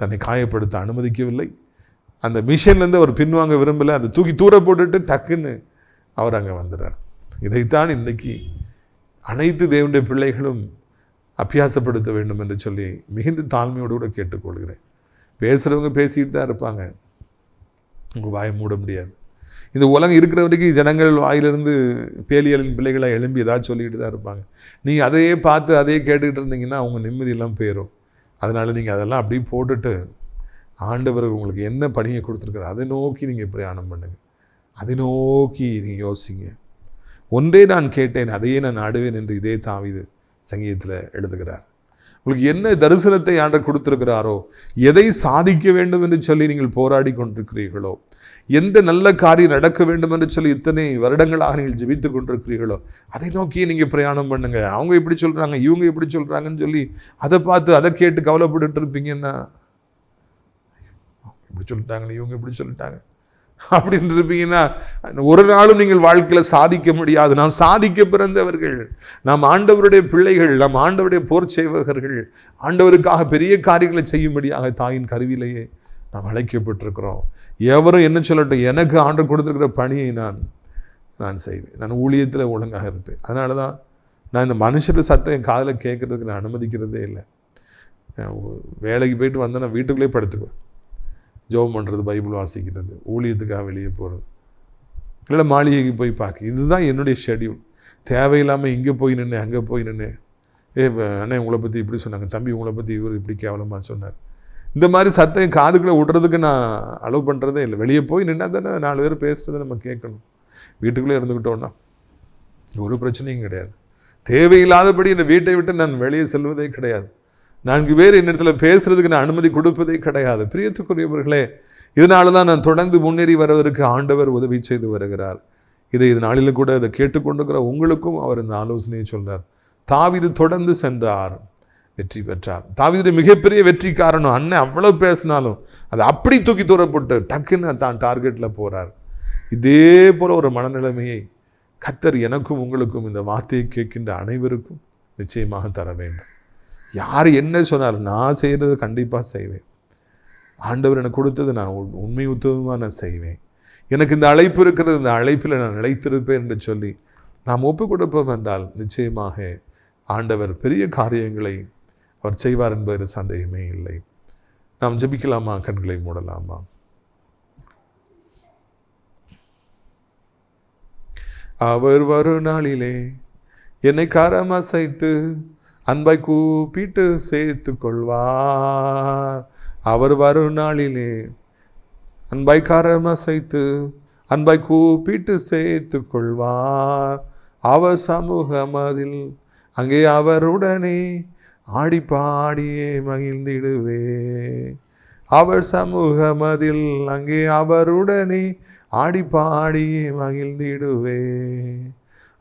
தன்னை காயப்படுத்த அனுமதிக்கவில்லை. அந்த மிஷன்லேருந்து அவர் பின்வாங்க விரும்பலை. அதை தூக்கி தூர போட்டுட்டு டக்குன்னு அவர் அங்கே வந்துடுறார். இதைத்தான் இன்னைக்கு அனைத்து தேவனுடைய பிள்ளைகளும் அபியாசப்படுத்த வேண்டும் என்று சொல்லி மிகுந்த தாழ்மையோடு கூட கேட்டுக்கொள்கிறேன். பேசுகிறவங்க பேசிகிட்டு தான் இருப்பாங்க. உங்கள் வாயை மூட முடியாது. இந்த உலகம் இருக்கிற வரைக்கும் ஜனங்கள் வாயிலிருந்து பேலியலின் பிள்ளைகளாக எழும்பி ஏதாச்சும் சொல்லிக்கிட்டு தான் இருப்பாங்க. நீங்கள் அதையே பார்த்து அதையே கேட்டுக்கிட்டு இருந்தீங்கன்னா அவங்க நிம்மதியெல்லாம் போயிடும் அதனால் நீங்கள் அதெல்லாம் அப்படியே போட்டுட்டு ஆண்டவர் உங்களுக்கு என்ன பணியை கொடுத்துருக்காரு அதை நோக்கி நீங்கள் பிரயாணம் பண்ணுங்கள் அதை நோக்கி நீங்கள் யோசிங்க. ஒன்றே நான் கேட்டேன் அதையே நான் நாடுவேன் என்று இதே தாவிது சங்கீதத்தில் எழுதுகிறார். உங்களுக்கு என்ன தரிசனத்தை ஆண்டர் கொடுத்திருக்கிறாரோ எதை சாதிக்க வேண்டும் என்று சொல்லி நீங்கள் போராடி கொண்டிருக்கிறீர்களோ எந்த நல்ல காரியம் நடக்க வேண்டும் என்று சொல்லி இத்தனை வருடங்களாக நீங்கள் ஜெபித்து கொண்டிருக்கிறீர்களோ அதை நோக்கி நீங்கள் பிரயாணம் பண்ணுங்க. அவங்க எப்படி சொல்கிறாங்க இவங்க எப்படி சொல்கிறாங்கன்னு சொல்லி அதை பார்த்து அதை கேட்டு கவலைப்பட்டுட்டு இருப்பீங்கன்னா இப்படி சொல்லிட்டாங்க இவங்க இப்படி சொல்லிட்டாங்க. அப்படின்னு இருப்பீங்கன்னா ஒரு நாளும் நீங்கள் வாழ்க்கையில் சாதிக்க முடியாது. நாம் சாதிக்க பிறந்தவர்கள் நாம் ஆண்டவருடைய பிள்ளைகள் நாம் ஆண்டவருடைய போர் செய்வகர்கள் ஆண்டவருக்காக பெரிய காரியங்களை செய்யும்படியாக தாயின் கருவிலேயே நாம் அழைக்கப்பட்டிருக்கிறோம். எவரும் என்ன சொல்லட்டும் எனக்கு ஆண்டு கொடுத்துருக்கிற பணியை நான் நான் செய்வேன். நான் ஊழியத்தில் ஒழுங்காக இருப்பேன். அதனால தான் நான் இந்த மனுஷர் சத்தம் என் காதில் கேட்கறதுக்கு நான் அனுமதிக்கிறதே இல்லை. நான் வேலைக்கு போயிட்டு வந்தேன் நான் வீட்டுக்குள்ளேயே படுத்துக்குவேன். ஜெபம் பண்ணுறது பைபிள் வாசிக்கிறது ஊழியத்துக்காக வெளியே போகிறது இல்லை மாளிகைக்கு போய் பார்க்க. இதுதான் என்னுடைய ஷெட்யூல் தேவையில்லாமல் இங்கே போய் நின்று அங்கே போய் நின்று ஏ அண்ணே உங்களை பற்றி இப்படி சொன்னாங்க. தம்பி உங்களை பற்றி இவர் இப்படி கேவலமாக சொன்னார். இந்த மாதிரி சத்தம் காதுக்குள்ளே விடுறதுக்கு நான் அலோவ் பண்ணுறதே இல்லை. வெளியே போய் நின்னா தானே நாலு பேர் பேசுகிறத நம்ம கேட்கணும். வீட்டுக்குள்ளே இருந்துக்கிட்டோன்னா ஒரு பிரச்சனையும் கிடையாது. தேவையில்லாதபடி இந்த வீட்டை விட்டு நான் வெளியே செல்வதே கிடையாது. நான்கு பேர் என்னிடத்தில் பேசுகிறதுக்கு நான் அனுமதி கொடுப்பதே கிடையாது. பிரியத்துக்குரியவர்களே இதனால தான் நான் தொடர்ந்து முன்னேறி வருவதற்கு ஆண்டவர் உதவி செய்து வருகிறார். இதை இது நாளிலும் கூட அதை கேட்டுக்கொண்டிருக்கிற உங்களுக்கும் அவர் இந்த ஆலோசனையை சொல்கிறார் தாவிது தொடர்ந்து சென்றார் வெற்றி பெற்றார். தாவிதுடைய மிகப்பெரிய வெற்றி காரணம் அண்ணன் அவ்வளவு பேசினாலும் அதை அப்படி தூக்கி தூரப்பட்டு டக்குன்னு தான் டார்கெட்டில் போகிறார் இதே போல் ஒரு மனநிலைமையை கத்தர் எனக்கும் உங்களுக்கும் இந்த வார்த்தையை கேட்கின்ற அனைவருக்கும் நிச்சயமாக தர வேண்டும். யார் என்ன சொன்னாலும் நான் செய்கிறது கண்டிப்பாக செய்வேன். ஆண்டவர் எனக்கு கொடுத்தது நான் உண்- உண்மை உத்தவமாக நான் செய்வேன். எனக்கு இந்த அழைப்பு இருக்கிறது இந்த அழைப்பில் நான் நிலைத்திருப்பேன் என்று சொல்லி நாம் ஒப்பு கொடுப்போம் என்றால் நிச்சயமாக ஆண்டவர் பெரிய காரியங்களை அவர் செய்வார் என்பதில் சந்தேகமே இல்லை. நாம் ஜபிக்கலாமா? கண்களை மூடலாமா? அவர் வரும் நாளிலே என்னை கரம் அன்பாய் அன்பை கூப்பிட்டு சேர்த்து கொள்வார். அவர் வரும் நாளிலே அன்பை கரம் அசைத்து அன்பை கூப்பிட்டு சேர்த்து கொள்வார். அவர் சமூகம் அதில் அங்கே அவருடனே ஆடி பாடியே மகிழ்ந்திடுவே. அவர் சமூகம் அதில் அங்கே அவருடனே ஆடி பாடியே மகிழ்ந்திடுவே.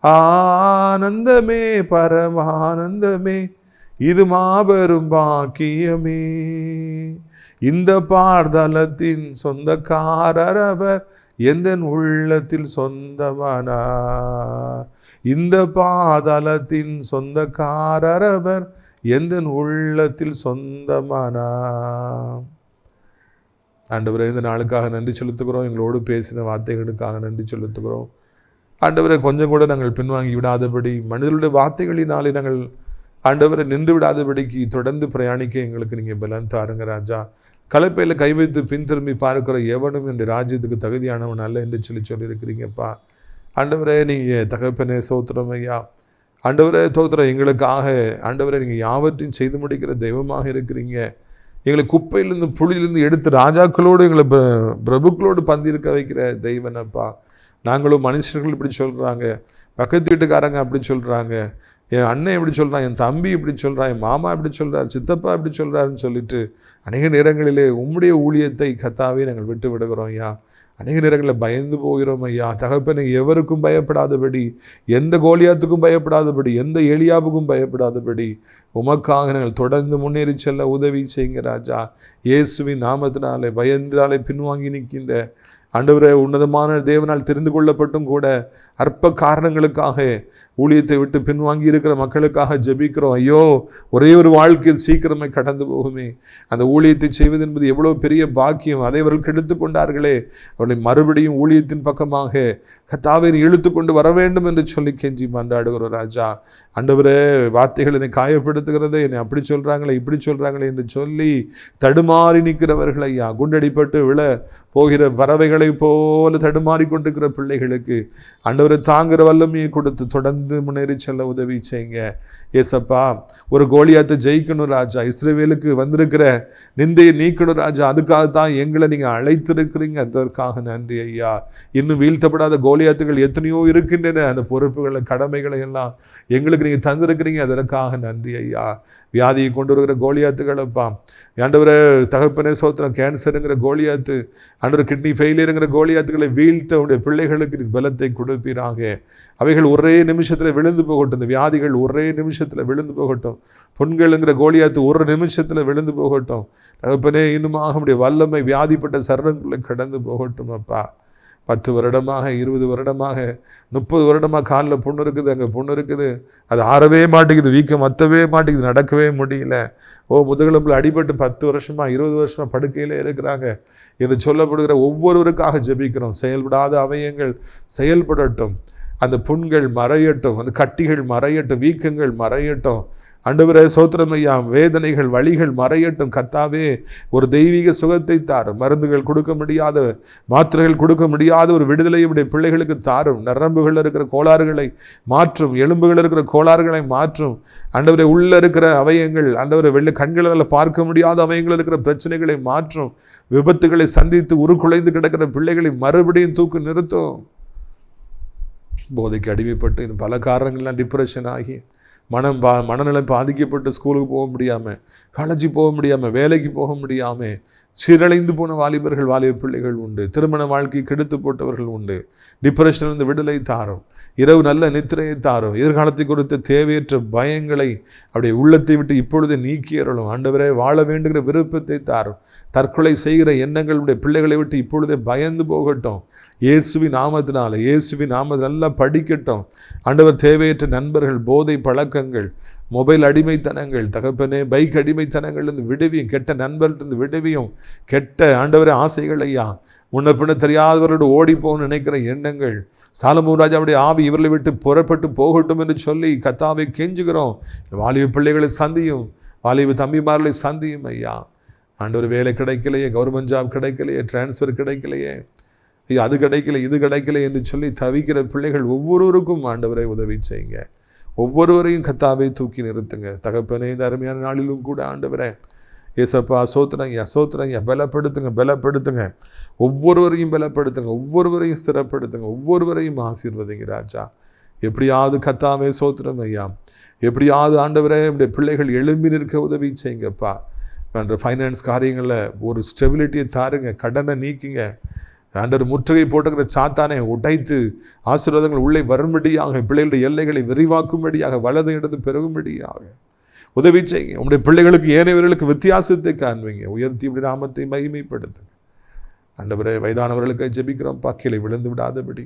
ஆனந்தமே பரமானந்தமே இது மாபெரும் பாக்கியமே. இந்த பார்தலத்தின் சொந்தக்காரர் அவர் எந்த உள்ளத்தில் சொந்தமானார் இந்த பாதலத்தின் சொந்தக்காரர் அவர் எந்த உள்ளத்தில் சொந்தமானார் ஆண்டவரே இந்த நாளுக்காக நன்றி செலுத்துகிறோம். எங்களோடு பேசின வார்த்தைகளுக்காக நன்றி செலுத்துகிறோம். ஆண்டவரை கொஞ்சம் கூட நாங்கள் பின்வாங்கி விடாதபடி மனிதர்களுடைய வார்த்தைகளினாலே நாங்கள் ஆண்டவரை நின்று விடாதபடிக்கு தொடர்ந்து பிரயாணிக்க எங்களுக்கு நீங்கள் பலன் தாருங்க ராஜா. கலப்பையில் கை வைத்து பின் திரும்பி பார்க்கிற எவனும் என்ற ராஜ்யத்துக்கு தகுதியானவன் அல்ல என்று சொல்லி சொல்லியிருக்கிறீங்கப்பா. ஆண்டவரே நீங்கள் தகப்பனே சோத்திரம் ஐயா. ஆண்டவரே தோத்திரம் எங்களுக்காக ஆண்டவரே நீங்கள் யாவற்றையும் செய்து முடிக்கிற தெய்வமாக இருக்கிறீங்க. எங்களை குப்பையிலேருந்து புளியிலேருந்து எடுத்து ராஜாக்களோடு எங்களை பிரபுக்களோடு பந்திருக்க வைக்கிற தெய்வனப்பா. நாங்களும் மனுஷர்கள் இப்படி சொல்கிறாங்க பக்கத்து வீட்டுக்காரங்க அப்படி சொல்கிறாங்க என் அண்ணன் இப்படி சொல்கிறான் என் தம்பி இப்படி சொல்கிறான் என் மாமா இப்படி சொல்கிறார் சித்தப்பா இப்படி சொல்கிறாருன்னு சொல்லிட்டு அநேக நேரங்களிலே உம்முடைய ஊழியத்தை கத்தாவே நாங்கள் விட்டு விடுகிறோம் ஐயா. அநேக நேரங்களில் பயந்து போகிறோம் ஐயா. தகப்பனை எவருக்கும் பயப்படாதபடி எந்த கோலியாத்துக்கும் பயப்படாதபடி எந்த எளியாவுக்கும் பயப்படாதபடி உமக்காக நாங்கள் தொடர்ந்து முன்னேறி செல்ல உதவி செய்யுங்க ராஜா. இயேசுவின் நாமத்தினாலே பயந்தினாலே பின்வாங்கி நிற்கின்ற ஆண்டவரே உன்னதமான தேவனால் தெரிந்து கொள்ளப்பட்டும் கூட அற்ப காரணங்களுக்காக ஊழியத்தை விட்டு பின்வாங்கி இருக்கிற மக்களுக்காக ஜெபிக்கிறோம். ஐயோ ஒரே ஒரு வாழ்க்கையில் சீக்கிரமே கடந்து போகுமே. அந்த ஊழியத்தை செய்வது என்பது எவ்வளோ பெரிய பாக்கியம். அதை அவர்கள் கெடுத்து கொண்டார்களே. அவர்களை மறுபடியும் ஊழியத்தின் பக்கமாக கத்தாவை இழுத்து கொண்டு வர வேண்டும் என்று சொல்லி கெஞ்சி மன்றாடுகிறோம் ராஜா. அண்டவரே வார்த்தைகள் என்னை காயப்படுத்துகிறதே. என்னை அப்படி சொல்கிறாங்களே இப்படி சொல்கிறாங்களே என்று சொல்லி தடுமாறி நிற்கிறவர்கள் ஐயா. குண்டடிப்பட்டு விழ போகிற பறவைகளைப் போல தடுமாறி கொண்டிருக்கிற பிள்ளைகளுக்கு அண்டவரை தாங்குகிற வல்லமையை கொடுத்து தொடர்ந்து முன்னேறி செல்ல உதவி செய்யுங்க. ஏசப்பா ஒரு கோலியாத்தை ஜெயிக்கணும் ராஜா. இஸ்ரேவேலுக்கு வந்திருக்கிற நிந்தையை நீக்கணும் ராஜா. அதுக்காக தான் எங்களை நீங்கள் அழைத்திருக்கிறீங்க. அதற்காக நன்றி ஐயா. இன்னும் வீழ்த்தப்படாத கோலியாத்துகள் எத்தனையோ இருக்கின்றன. அந்த பொறுப்புகளை கடமைகளை எல்லாம் எங்களுக்கு நீங்கள் தந்திருக்கிறீங்க. அதற்காக நன்றி ஐயா. வியாதியை கொண்டு வருகிற கோலியாத்துகளப்பா ஆண்டவரை தகப்பனே சோத்திரம். கேன்சருங்கிற கோலியாத்து ஆண்டவர் கிட்னி ஃபெயிலியருங்கிற கோலியாத்துகளை வீழ்த்த உடைய பிள்ளைகளுக்கு பலத்தை கொடுப்பீராக. அவைகள் ஒரே நிமிஷம் நிமிஷத்தில் விழுந்து போகட்டும். இந்த வியாதிகள் ஒரே நிமிஷத்தில் விழுந்து போகட்டும். பொண்களுங்கிற கோலியாத்து ஒரு நிமிஷத்தில் விழுந்து போகட்டும். தகப்பனே இன்னுமாக உடைய வல்லமை வியாதிப்பட்ட சரணங்களை கடந்து போகட்டும் அப்பா. பத்து வருடமாக இருபது வருடமாக முப்பது வருடமாக காலில் புண்ணு இருக்குது அங்கே புண்ணு இருக்குது. அது ஆறவே மாட்டேங்குது வீக்கம் மற்றவே மாட்டேங்குது நடக்கவே முடியல. ஓ முதுகெலும்பில் அடிபட்டு பத்து வருஷமாக இருபது வருஷமாக படுக்கையிலே இருக்கிறாங்க என்று சொல்லப்படுகிற ஒவ்வொருவருக்காக ஜெபிக்கிறோம். செயல்படாத அவயங்கள் செயல்படட்டும். அந்த புண்கள் மறையட்டும் அந்த கட்டிகள் மறையட்டும் வீக்கங்கள் மறையட்டும். அண்டவரே சோத்திரமையா வேதனைகள் வழிகள் மறையட்டும். கத்தாவே ஒரு தெய்வீக சுகத்தை தாரும். மருந்துகள் கொடுக்க முடியாத மாத்திரைகள் கொடுக்க முடியாத ஒரு விடுதலை உடைய பிள்ளைகளுக்கு தாரும். நரம்புகள் இருக்கிற கோளாறுகளை மாற்றும். எலும்புகள் இருக்கிற கோளாறுகளை மாற்றும். அண்டவரை உள்ளே இருக்கிற அவயங்கள் அண்டவரை வெள்ளை கண்களால் பார்க்க முடியாத அவயங்கள் இருக்கிற பிரச்சனைகளை மாற்றும். விபத்துகளை சந்தித்து உருக்குலைந்து கிடக்கிற பிள்ளைகளை மறுபடியும் தூக்கு நிறுத்தும். போதைக்கு அடிமைப்பட்டு இன்னும் பல காரணங்கள்லாம் டிப்ரெஷன் ஆகி மனம் பா மனநிலை பாதிக்கப்பட்டு ஸ்கூலுக்கு போக முடியாமல் காலேஜுக்கு போக முடியாமல் வேலைக்கு போக முடியாமல் சீரழிந்து போன வாலிபர்கள் வாலிப பிள்ளைகள் உண்டு. திருமண வாழ்க்கை கெடுத்து போட்டவர்கள் உண்டு. டிப்ரெஷனிலிருந்து விடுதலை தாரும். இரவு நல்ல நித்திரையை தாரும். எதிர்காலத்தை குறித்த தேவையற்ற பயங்களை அப்படியே உள்ளத்தை விட்டு இப்பொழுது நீக்கியறலும் ஆண்டவரே வாழ வேண்டுகிற விருப்பத்தை தாரும். தற்கொலை செய்கிற எண்ணங்களுடைய பிள்ளைகளை விட்டு இப்பொழுதே பயந்து போகட்டும். இயேசுவி நாமத்தினால இயேசுவி நாம நல்லா படிக்கட்டும். ஆண்டவர் தேவையற்ற நண்பர்கள் போதை பழக்கங்கள் மொபைல் அடிமைத்தனங்கள் தகப்பனே பைக் அடிமைத்தனங்கள்லேருந்து விடுவியும் கெட்ட நண்பர்கிட்ட விடுவியும் கெட்ட ஆண்டவரே ஆசைகள் ஐயா. முன்ன பின்ன தெரியாதவரோடு ஓடிப்போன்னு நினைக்கிற எண்ணங்கள். சாலமூர் ராஜாவுடைய ஆவி இவர்களை விட்டு புறப்பட்டு போகட்டும் என்று சொல்லி கத்தாவை கெஞ்சுகிறோம். வாலிப பிள்ளைகளை சந்தியும் வாலிப தம்பிமார்களை சந்தியும் ஐயா. ஆண்டவர் வேலை கிடைக்கலையே கவர்மெண்ட் ஜாப் கிடைக்கலையே டிரான்ஸ்ஃபர் கிடைக்கலையே. ஐயா அது கிடைக்கல இது கிடைக்கல என்று சொல்லி தவிக்கிற பிள்ளைகள் ஒவ்வொருவருக்கும் ஆண்டவரை உதவி செய்யுங்க. ஒவ்வொருவரையும் கத்தாவே தூக்கி நிறுத்துங்க. தகப்பனே இந்த அருமையான நாளிலும் கூட ஆண்டவரே ஏசப்பா சோத்துறங்க சோத்துறங்க பலப்படுத்துங்க பலப்படுத்துங்க. ஒவ்வொருவரையும் பலப்படுத்துங்க ஒவ்வொருவரையும் ஸ்திரப்படுத்துங்க ஒவ்வொருவரையும் ஆசீர்வதிங்க ராஜா. எப்படியாவது கத்தாவே சோத்திரம் ஐயா. எப்படியாவது ஆண்டவரே இப்படி பிள்ளைகள் எழும்பி நிற்க உதவி செய்யுங்கப்பா. அந்த ஃபைனான்ஸ் காரியங்களில் ஒரு ஸ்டெபிலிட்டியை தாருங்க கடனை நீக்கிங்க. ஆண்டவர் முற்றுகை போட்டுக்கிற சாத்தானை உடைத்து ஆசீர்வாதங்கள் உள்ளே வரும்படியாக பிள்ளைகளுடைய எல்லைகளை விரிவாக்கும்படியாக வலது இடது பெருகும்படியாக. உதவி செய்யுங்க. உங்களுடைய பிள்ளைகளுக்கு ஏனையவர்களுக்கு வித்தியாசத்தை காண்பீங்க. உயர்த்தி இப்படி நாமத்தை மகிமைப்படுத்துங்க. ஆண்டவரே வயதானவர்களுக்கு ஜெபிக்கிறோம். பாக்கிலை விழுந்து விடாதபடி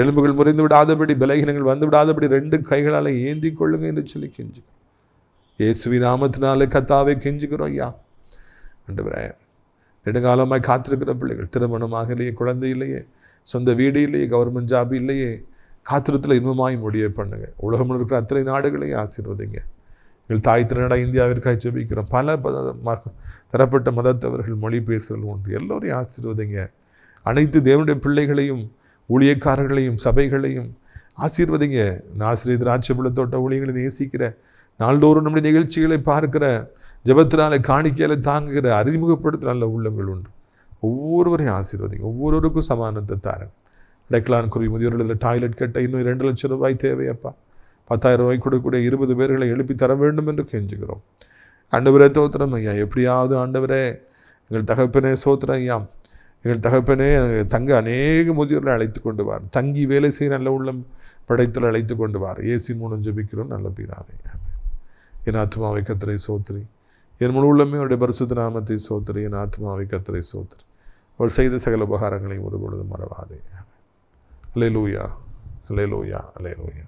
எலும்புகள் முறிந்து விடாதபடி பலகீனங்கள் வந்து விடாதபடி ரெண்டு கைகளால் ஏந்தி கொள்ளுங்க என்று சொல்லி கெஞ்சுக்கிறோம் இயேசுவி நாமத்தினாலே கத்தாவை கெஞ்சுக்கிறோம் ஐயா. ஆண்டவரே நெடுங்காலமாய் காத்திருக்கிற பிள்ளைகள். திருமணமாக இல்லையே குழந்தை இல்லையே சொந்த வீடு இல்லையே கவர்மெண்ட் ஜாப் இல்லையே. காத்திரத்தில் இன்பமாய் முடிய பண்ணுங்க. உலகம் இருக்கிற அத்தனை நாடுகளையும் ஆசீர்வதிங்க. எங்கள் தாய் திருநாடா இந்தியாவிற்காக ஜெபிக்கிறோம். பல ம- தரப்பட்ட மதத்தவர்கள் மொழி பேசுதல் உண்டு. எல்லோரையும் ஆசீர்வதிங்க. அனைத்து தேவனுடைய பிள்ளைகளையும் ஊழியக்காரர்களையும் சபைகளையும் ஆசீர்வதிங்க. நாசிரியர் தோட்ட ஊழியர்களை நேசிக்கிற நாள்தோறும் நம்முடைய நிகழ்ச்சிகளை பார்க்கிற ஜெபத்தினால காணிக்கையால் தாங்குகிற அறிமுகப்படுத்த நல்ல உள்ளங்கள் உண்டு. ஒவ்வொருவரையும் ஆசீர்வதிங்க. ஒவ்வொருவருக்கும் சமானத்தை தாரன் இடைக்கலான் குருவி முதியோர்களில் டாய்லெட் கட்ட இன்னும் ரெண்டு லட்சம் ரூபாய் தேவையப்பா. பத்தாயிரம் ரூபாய் கொடுக்கக்கூடிய இருபது பேர்களை எழுப்பி தர வேண்டும் என்று கெஞ்சுகிறோம். ஆண்டவரே தோத்திரம் ஐயா. எப்படியாவது ஆண்டவரே எங்கள் தகப்பனே சோத்திரம் ஐயா. எங்கள் தகப்பனே தங்க அநேக முதியோர்களை அழைத்து கொண்டு வார். தங்கி வேலை செய்ய நல்ல உள்ளம் படைத்தல் அழைத்து கொண்டு வார். ஏசி மூலம் ஜெபிக்கிறோம். நல்ல பிதாவே. என் ஆத்மாவை கத்திரை சோத்திரி. என் முழு உள்ளமே அவருடைய பரிசுத்த நாமத்தை சோத்திரி என் ஆத்மாவை கத்தரை சோத்திரி அவள் செய்த சகல உபகாரங்களை ஒரு பொழுது மறவாதே. அலே லூயா அலே லூயா அலே லூயா